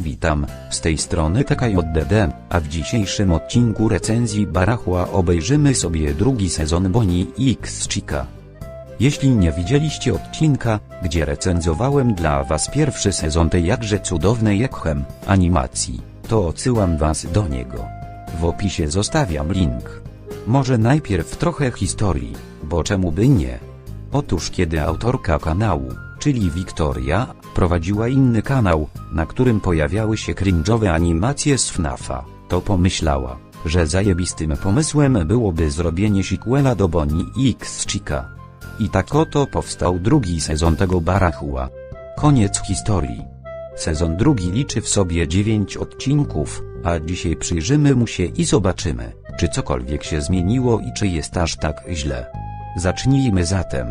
Witam, z tej strony TKJDD, a w dzisiejszym odcinku recenzji Barachła obejrzymy sobie drugi sezon Bonnie X Chica. Jeśli nie widzieliście odcinka, gdzie recenzowałem dla was pierwszy sezon tej jakże cudownej ekhem animacji, to odsyłam was do niego. W opisie zostawiam link. Może najpierw trochę historii, bo czemu by nie? Otóż kiedy autorka kanału, czyli Wiktoria, prowadziła inny kanał, na którym pojawiały się cringe'owe animacje z FNAFa, to pomyślała, że zajebistym pomysłem byłoby zrobienie sequela do Bonnie X Chica. I tak oto powstał drugi sezon tego barachła. Koniec historii. Sezon drugi liczy w sobie 9 odcinków, a dzisiaj przyjrzymy mu się i zobaczymy, czy cokolwiek się zmieniło i czy jest aż tak źle. Zacznijmy zatem.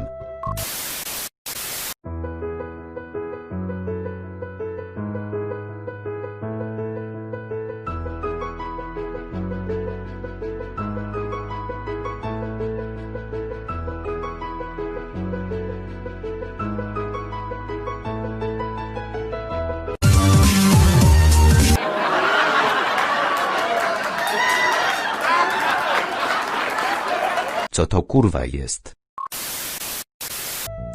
Co to kurwa jest?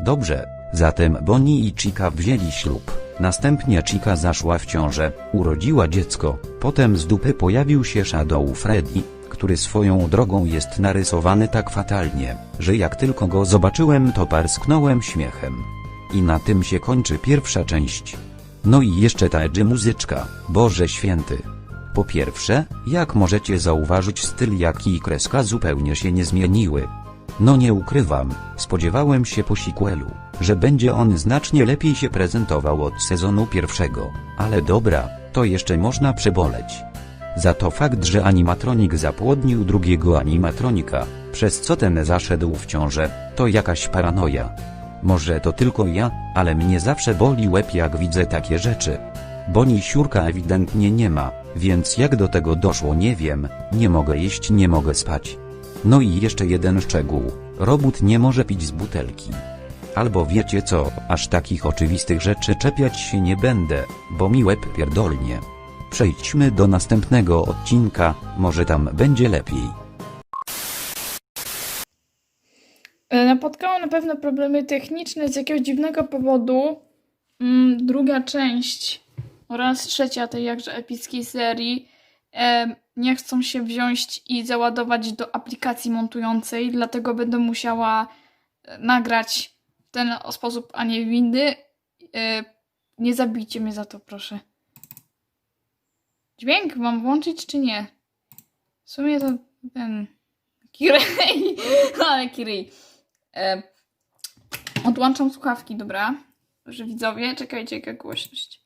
Dobrze, zatem Bonnie i Chica wzięli ślub. Następnie Chica zaszła w ciążę, urodziła dziecko, potem z dupy pojawił się Shadow Freddy, który swoją drogą jest narysowany tak fatalnie, że jak tylko go zobaczyłem to parsknąłem śmiechem. I na tym się kończy pierwsza część. No i jeszcze ta edgy muzyczka, Boże Święty. Po pierwsze, jak możecie zauważyć styl jak i kreska zupełnie się nie zmieniły. No nie ukrywam, spodziewałem się po sequelu, że będzie on znacznie lepiej się prezentował od sezonu pierwszego, ale dobra, to jeszcze można przeboleć. Za to fakt, że animatronik zapłodnił drugiego animatronika, przez co ten zaszedł w ciążę, to jakaś paranoja. Może to tylko ja, ale mnie zawsze boli łeb jak widzę takie rzeczy. Boni siurka ewidentnie nie ma, więc jak do tego doszło nie wiem, nie mogę jeść nie mogę spać. No i jeszcze jeden szczegół, robót nie może pić z butelki. Albo wiecie co, aż takich oczywistych rzeczy czepiać się nie będę, bo mi łeb pierdolnie. Przejdźmy do następnego odcinka, może tam będzie lepiej. E, Napotkałam na pewno problemy techniczne z jakiegoś dziwnego powodu. Mm, druga część oraz trzecia tej jakże epickiej serii em, nie chcą się wziąć i załadować do aplikacji montującej, dlatego będę musiała e, nagrać w ten sposób, a nie w inny. E, Nie zabijcie mnie za to, proszę. Dźwięk mam włączyć czy nie? W sumie to ten... Kirej, ale Kirej. E, odłączam słuchawki, dobra? Że widzowie, czekajcie, jaka głośność.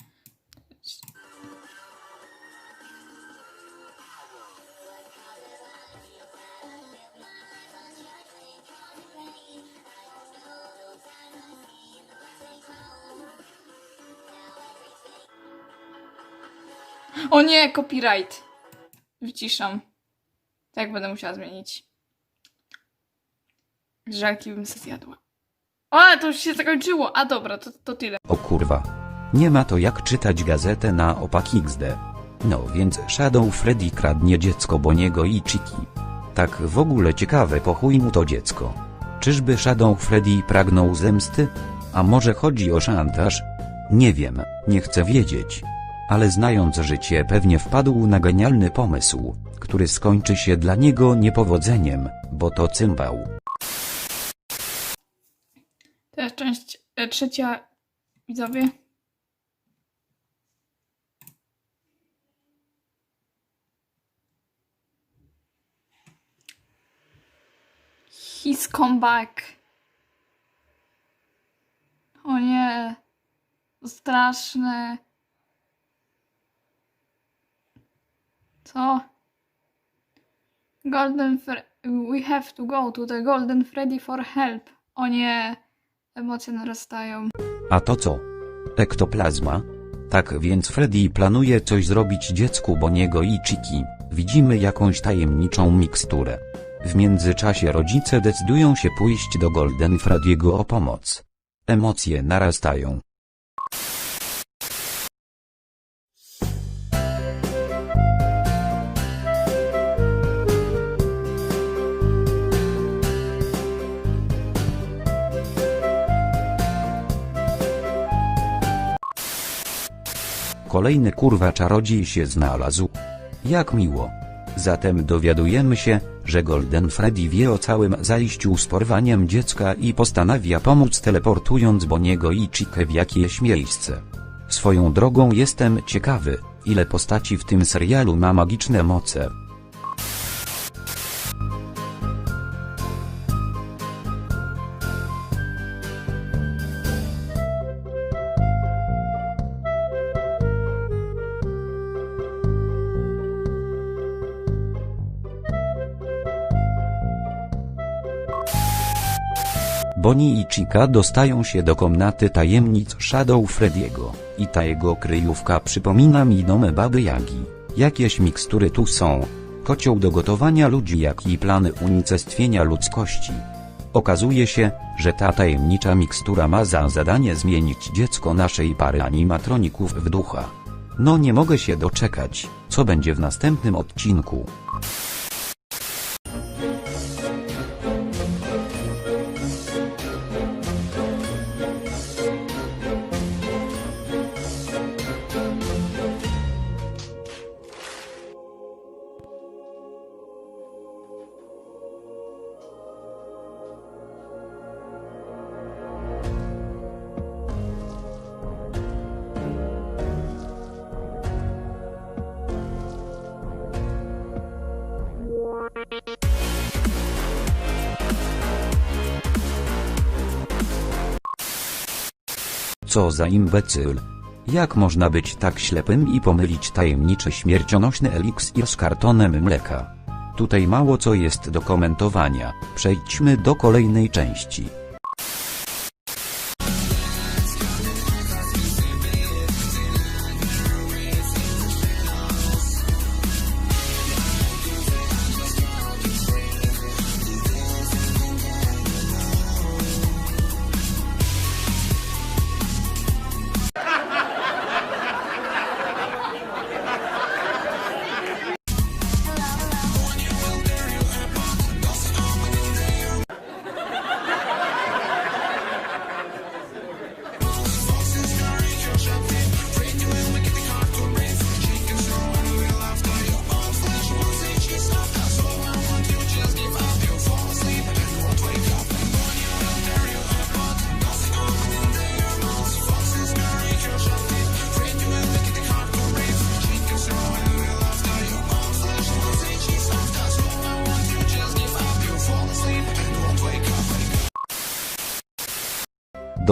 O nie, copyright. Wyciszam. Tak będę musiała zmienić. Żelki bym se zjadła. O, to już się zakończyło. A dobra, to, to tyle. O kurwa. Nie ma to jak czytać gazetę na opak XD. No więc Shadow Freddy kradnie dziecko Boniego i Chiki. Tak w ogóle ciekawe po chuj mu to dziecko. Czyżby Shadow Freddy pragnął zemsty? A może chodzi o szantaż? Nie wiem, nie chcę wiedzieć. Ale znając życie pewnie wpadł na genialny pomysł, który skończy się dla niego niepowodzeniem, bo to cymbał. Teraz część e, trzecia. Widzowie. He's come back. O nie. Straszne. Co? Golden Fre We have to go to the Golden Freddy for help. O nie. Emocje narastają. A to co? Ektoplazma? Tak więc Freddy planuje coś zrobić dziecku Boniego i Chiki. Widzimy jakąś tajemniczą miksturę. W międzyczasie rodzice decydują się pójść do Golden Freddy'ego o pomoc. Emocje narastają. Kolejny kurwa czarodziej się znalazł. Jak miło. Zatem dowiadujemy się, że Golden Freddy wie o całym zajściu z porwaniem dziecka i postanawia pomóc teleportując Boniego i Chikę w jakieś miejsce. Swoją drogą jestem ciekawy, ile postaci w tym serialu ma magiczne moce. Bonnie i Chica dostają się do komnaty tajemnic Shadow Freddy'ego, i ta jego kryjówka przypomina mi dom Baby Jagi. Jakieś mikstury tu są. Kocioł do gotowania ludzi jak i plany unicestwienia ludzkości. Okazuje się, że ta tajemnicza mikstura ma za zadanie zmienić dziecko naszej pary animatroników w ducha. No nie mogę się doczekać, co będzie w następnym odcinku. Co za imbecyl. Jak można być tak ślepym i pomylić tajemniczy śmiercionośny eliksir z kartonem mleka? Tutaj mało co jest do komentowania, przejdźmy do kolejnej części.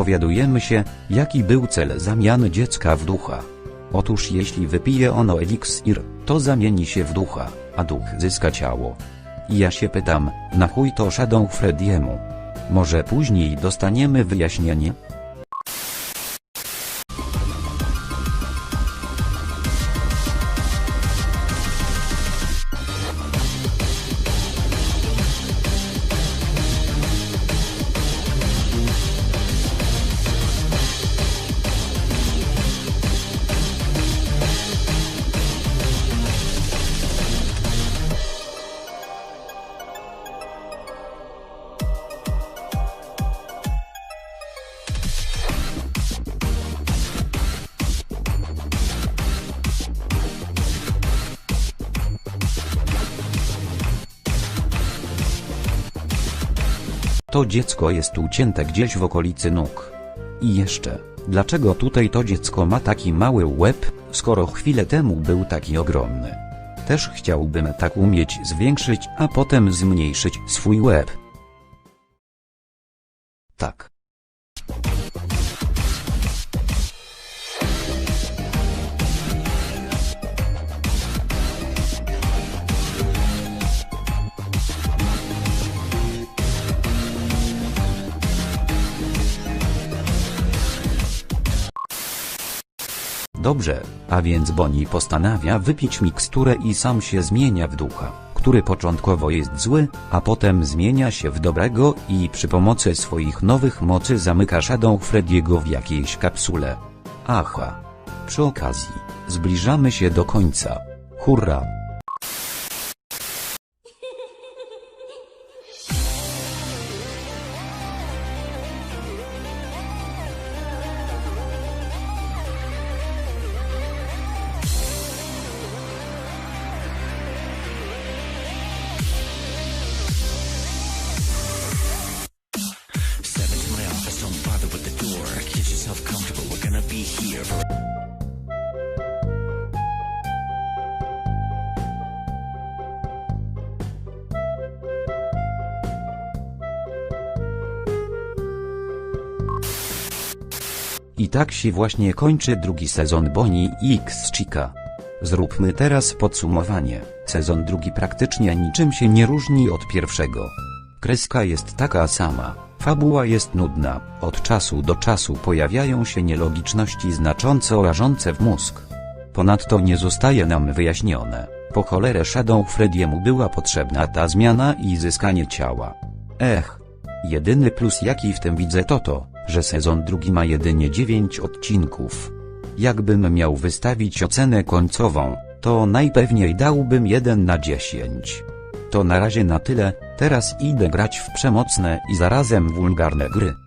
Dowiadujemy się, jaki był cel zamiany dziecka w ducha. Otóż jeśli wypije ono eliksir, to zamieni się w ducha, a duch zyska ciało. I ja się pytam, na chuj to Shadow Freddy'emu? Może później dostaniemy wyjaśnienie? To dziecko jest ucięte gdzieś w okolicy nóg. I jeszcze, dlaczego tutaj to dziecko ma taki mały łeb, skoro chwilę temu był taki ogromny? Też chciałbym tak umieć zwiększyć, a potem zmniejszyć swój łeb. Tak. Dobrze, a więc Bonnie postanawia wypić miksturę i sam się zmienia w ducha, który początkowo jest zły, a potem zmienia się w dobrego i przy pomocy swoich nowych mocy zamyka Shadow Freddy'ego w jakiejś kapsule. Aha. Przy okazji, zbliżamy się do końca. Hurra! I tak się właśnie kończy drugi sezon Bonnie X Chica. Zróbmy teraz podsumowanie. Sezon drugi praktycznie niczym się nie różni od pierwszego. Kreska jest taka sama, fabuła jest nudna, od czasu do czasu pojawiają się nielogiczności znacząco rażące w mózg. Ponadto nie zostaje nam wyjaśnione, po cholerę Shadow Frediemu była potrzebna ta zmiana i zyskanie ciała. Ech, jedyny plus jaki w tym widzę to to, że sezon drugi ma jedynie 9 odcinków. Jakbym miał wystawić ocenę końcową, to najpewniej dałbym 1 na 10. To na razie na tyle, teraz idę grać w przemocne i zarazem wulgarne gry.